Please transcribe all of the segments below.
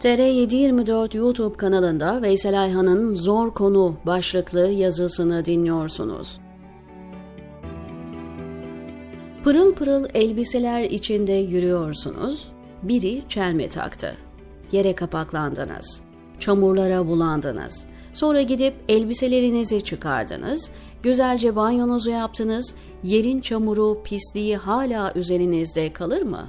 TR724 YouTube kanalında Veysel Ayhan'ın Zor Konu başlıklı yazısını dinliyorsunuz. Pırıl pırıl elbiseler içinde yürüyorsunuz. Biri çelme taktı. Yere kapaklandınız. Çamurlara bulandınız. Sonra gidip elbiselerinizi çıkardınız. Güzelce banyonuzu yaptınız. Yerin çamuru, pisliği hala üzerinizde kalır mı?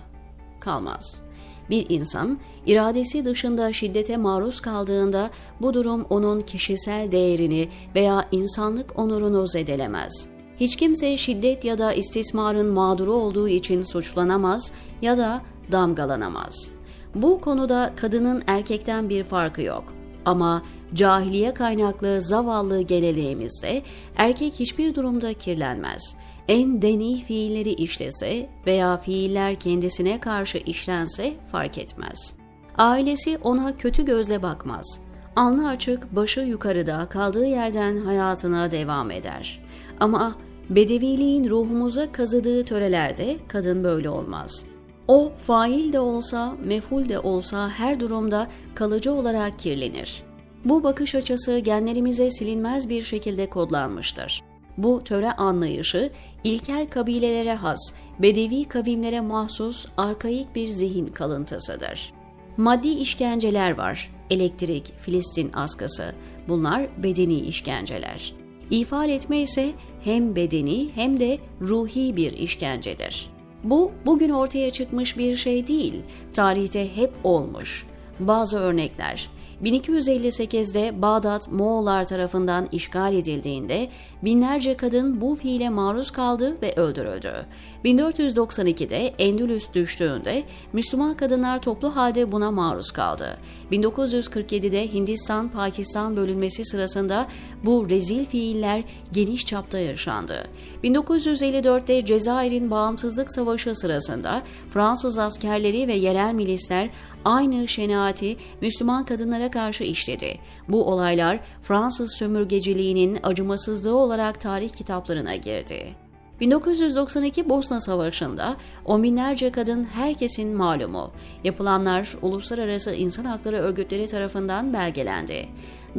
Kalmaz. Bir insan iradesi dışında şiddete maruz kaldığında bu durum onun kişisel değerini veya insanlık onurunu zedelemez. Hiç kimse şiddet ya da istismarın mağduru olduğu için suçlanamaz ya da damgalanamaz. Bu konuda kadının erkekten bir farkı yok. Ama cahiliye kaynaklı zavallı geleneğimizde erkek hiçbir durumda kirlenmez. En deni fiilleri işlese veya fiiller kendisine karşı işlense fark etmez. Ailesi ona kötü gözle bakmaz. Alnı açık, başı yukarıda kaldığı yerden hayatına devam eder. Ama bedeviliğin ruhumuza kazıdığı törelerde kadın böyle olmaz. O fail de olsa, meful de olsa her durumda kalıcı olarak kirlenir. Bu bakış açısı genlerimize silinmez bir şekilde kodlanmıştır. Bu töre anlayışı ilkel kabilelere has, bedevi kavimlere mahsus arkaik bir zihin kalıntısıdır. Maddi işkenceler var. Elektrik, Filistin askısı. Bunlar bedeni işkenceler. İfade etme ise hem bedeni hem de ruhi bir işkencedir. Bu bugün ortaya çıkmış bir şey değil. Tarihte hep olmuş. Bazı örnekler 1258'de Bağdat Moğollar tarafından işgal edildiğinde binlerce kadın bu fiile maruz kaldı ve öldürüldü. 1492'de Endülüs düştüğünde Müslüman kadınlar toplu halde buna maruz kaldı. 1947'de Hindistan-Pakistan bölünmesi sırasında bu rezil fiiller geniş çapta yaşandı. 1954'te Cezayir'in bağımsızlık savaşı sırasında Fransız askerleri ve yerel milisler aynı şenaati Müslüman kadınlara karşı işledi. Bu olaylar Fransız sömürgeciliğinin acımasızlığı olarak tarih kitaplarına girdi. 1992 Bosna Savaşı'nda on binlerce kadın herkesin malumu. Yapılanlar uluslararası insan hakları örgütleri tarafından belgelendi.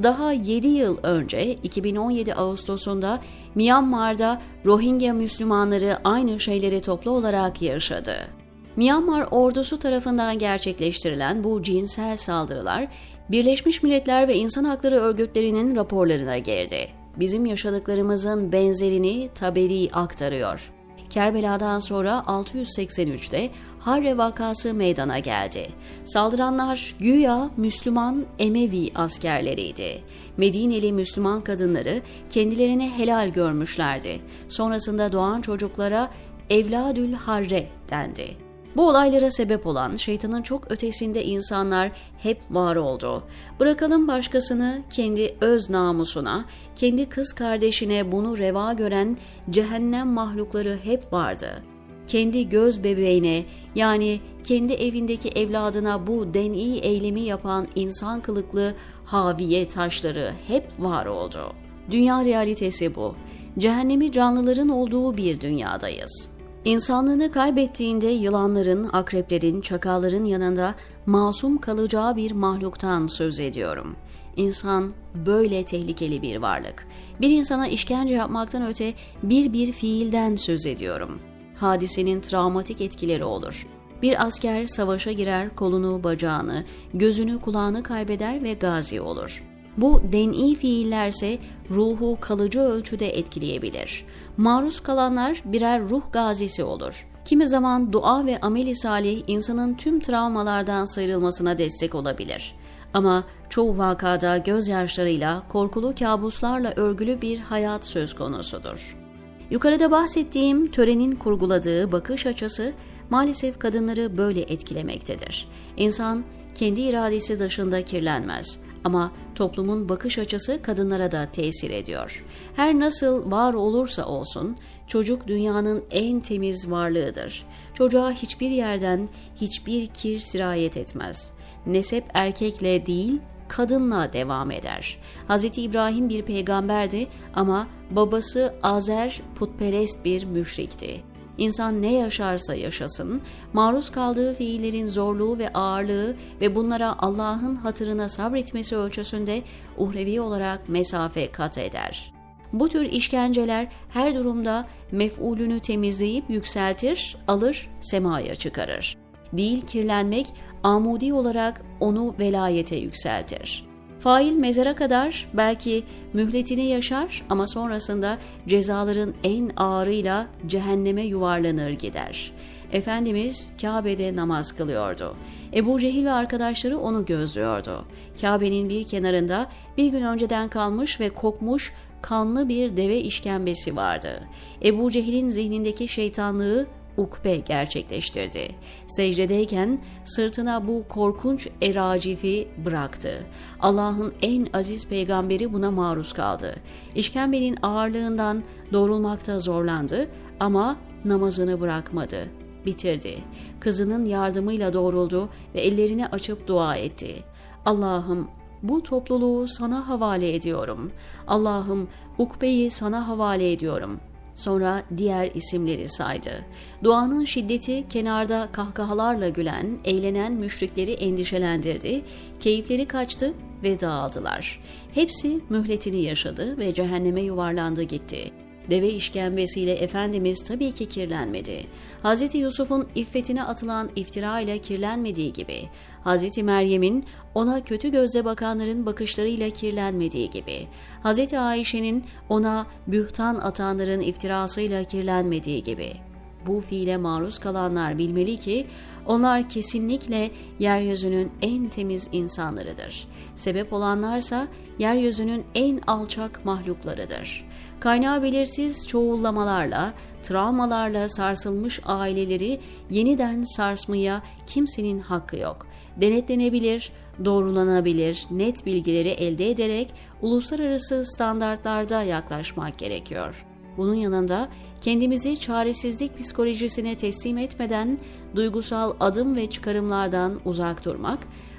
Daha 7 yıl önce 2017 Ağustos'unda Myanmar'da Rohingya Müslümanları aynı şeyleri toplu olarak yaşadı. Myanmar ordusu tarafından gerçekleştirilen bu cinsel saldırılar Birleşmiş Milletler ve İnsan Hakları Örgütlerinin raporlarına girdi. Bizim yaşadıklarımızın benzerini Taberi aktarıyor. Kerbela'dan sonra 683'te Harre vakası meydana geldi. Saldıranlar güya Müslüman Emevi askerleriydi. Medineli Müslüman kadınları kendilerine helal görmüşlerdi. Sonrasında doğan çocuklara Evladül Harre dendi. Bu olaylara sebep olan şeytanın çok ötesinde insanlar hep var oldu. Bırakalım başkasını kendi öz namusuna, kendi kız kardeşine bunu reva gören cehennem mahlukları hep vardı. Kendi göz bebeğine yani kendi evindeki evladına bu deni eylemi yapan insan kılıklı haviye taşları hep var oldu. Dünya realitesi bu. Cehennemi canlıların olduğu bir dünyadayız.'' İnsanlığını kaybettiğinde yılanların, akreplerin, çakalların yanında masum kalacağı bir mahluktan söz ediyorum. İnsan böyle tehlikeli bir varlık. Bir insana işkence yapmaktan öte bir bir fiilden söz ediyorum. Hadisenin travmatik etkileri olur. Bir asker savaşa girer, kolunu, bacağını, gözünü, kulağını kaybeder ve gazi olur. Bu deni fiillerse ruhu kalıcı ölçüde etkileyebilir. Maruz kalanlar birer ruh gazisi olur. Kimi zaman dua ve ameli salih insanın tüm travmalardan sıyrılmasına destek olabilir. Ama çoğu vakada gözyaşlarıyla, korkulu kabuslarla örgülü bir hayat söz konusudur. Yukarıda bahsettiğim törenin kurguladığı bakış açısı maalesef kadınları böyle etkilemektedir. İnsan kendi iradesi dışında kirlenmez ama toplumun bakış açısı kadınlara da tesir ediyor. Her nasıl var olursa olsun çocuk dünyanın en temiz varlığıdır. Çocuğa hiçbir yerden hiçbir kir sirayet etmez. Nesep erkekle değil kadınla devam eder. Hz. İbrahim bir peygamberdi ama babası Azer putperest bir müşrikti. İnsan ne yaşarsa yaşasın, maruz kaldığı fiillerin zorluğu ve ağırlığı ve bunlara Allah'ın hatırına sabretmesi ölçüsünde uhrevi olarak mesafe kat eder. Bu tür işkenceler her durumda mef'ulünü temizleyip yükseltir, alır, semaya çıkarır. Değil kirlenmek, amudi olarak onu velayete yükseltir. Fail mezara kadar belki mühletini yaşar ama sonrasında cezaların en ağırıyla cehenneme yuvarlanır gider. Efendimiz Kabe'de namaz kılıyordu. Ebu Cehil ve arkadaşları onu gözlüyordu. Kabe'nin bir kenarında bir gün önceden kalmış ve kokmuş kanlı bir deve işkembesi vardı. Ebu Cehil'in zihnindeki şeytanlığı ukbe gerçekleştirdi. Secdedeyken sırtına bu korkunç eracifi bıraktı. Allah'ın en aziz peygamberi buna maruz kaldı. İşkembenin ağırlığından doğrulmakta zorlandı ama namazını bırakmadı. Bitirdi. Kızının yardımıyla doğruldu ve ellerini açıp dua etti. Allah'ım bu topluluğu sana havale ediyorum. Allah'ım Ukbe'yi sana havale ediyorum.'' Sonra diğer isimleri saydı. Duanın şiddeti kenarda kahkahalarla gülen, eğlenen müşrikleri endişelendirdi, keyifleri kaçtı ve dağıldılar. Hepsi mühletini yaşadı ve cehenneme yuvarlandı gitti. Deve işkembesiyle Efendimiz tabii ki kirlenmedi. Hz. Yusuf'un iffetine atılan iftira ile kirlenmediği gibi, Hz. Meryem'in ona kötü gözle bakanların bakışlarıyla kirlenmediği gibi, Hz. Ayşe'nin ona bühtan atanların iftirasıyla kirlenmediği gibi, bu fiile maruz kalanlar bilmeli ki onlar kesinlikle yeryüzünün en temiz insanlarıdır. Sebep olanlarsa yeryüzünün en alçak mahluklarıdır. Kaynağı belirsiz çoğullamalarla, travmalarla sarsılmış aileleri yeniden sarsmaya kimsenin hakkı yok. Denetlenebilir, doğrulanabilir, net bilgileri elde ederek uluslararası standartlarda yaklaşmak gerekiyor. Bunun yanında kendimizi çaresizlik psikolojisine teslim etmeden duygusal adım ve çıkarımlardan uzak durmak,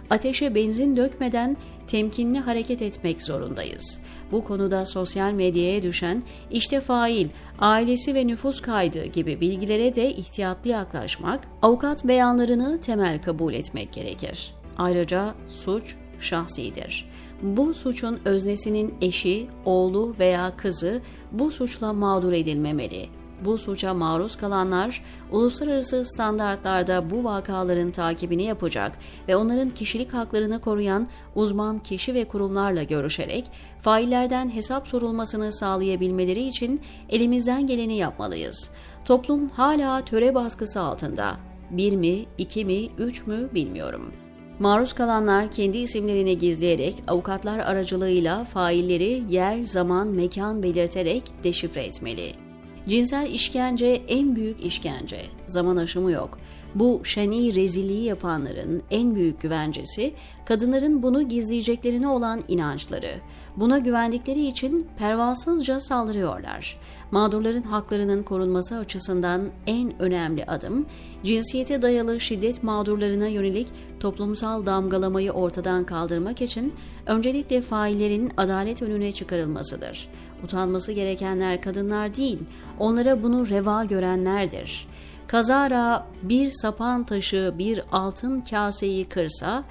ateşe benzin dökmeden temkinli hareket etmek zorundayız. Bu konuda sosyal medyaya düşen işte fail, ailesi ve nüfus kaydı gibi bilgilere de ihtiyatlı yaklaşmak, avukat beyanlarını temel kabul etmek gerekir. Ayrıca suç şahsidir. Bu suçun öznesinin eşi, oğlu veya kızı bu suçla mağdur edilmemeli. Bu suça maruz kalanlar uluslararası standartlarda bu vakaların takibini yapacak ve onların kişilik haklarını koruyan uzman kişi ve kurumlarla görüşerek faillerden hesap sorulmasını sağlayabilmeleri için elimizden geleni yapmalıyız. Toplum hala töre baskısı altında. Bir mi, iki mi, üç mü bilmiyorum. Maruz kalanlar kendi isimlerini gizleyerek avukatlar aracılığıyla failleri yer, zaman, mekan belirterek deşifre etmeli. Cinsel işkence en büyük işkence. Zaman aşımı yok. Bu şeni rezilliği yapanların en büyük güvencesi kadınların bunu gizleyeceklerine olan inançları. Buna güvendikleri için pervasızca saldırıyorlar. Mağdurların haklarının korunması açısından en önemli adım cinsiyete dayalı şiddet mağdurlarına yönelik toplumsal damgalamayı ortadan kaldırmak için öncelikle faillerin adalet önüne çıkarılmasıdır. Utanması gerekenler kadınlar değil, onlara bunu reva görenlerdir. Kazara bir sapan taşı bir altın kaseyi kırsa,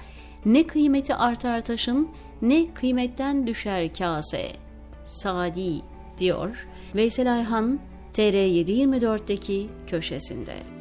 ne kıymeti artar taşın ne kıymetten düşer kase. Sadi diyor Veysel Ayhan TR724'deki köşesinde.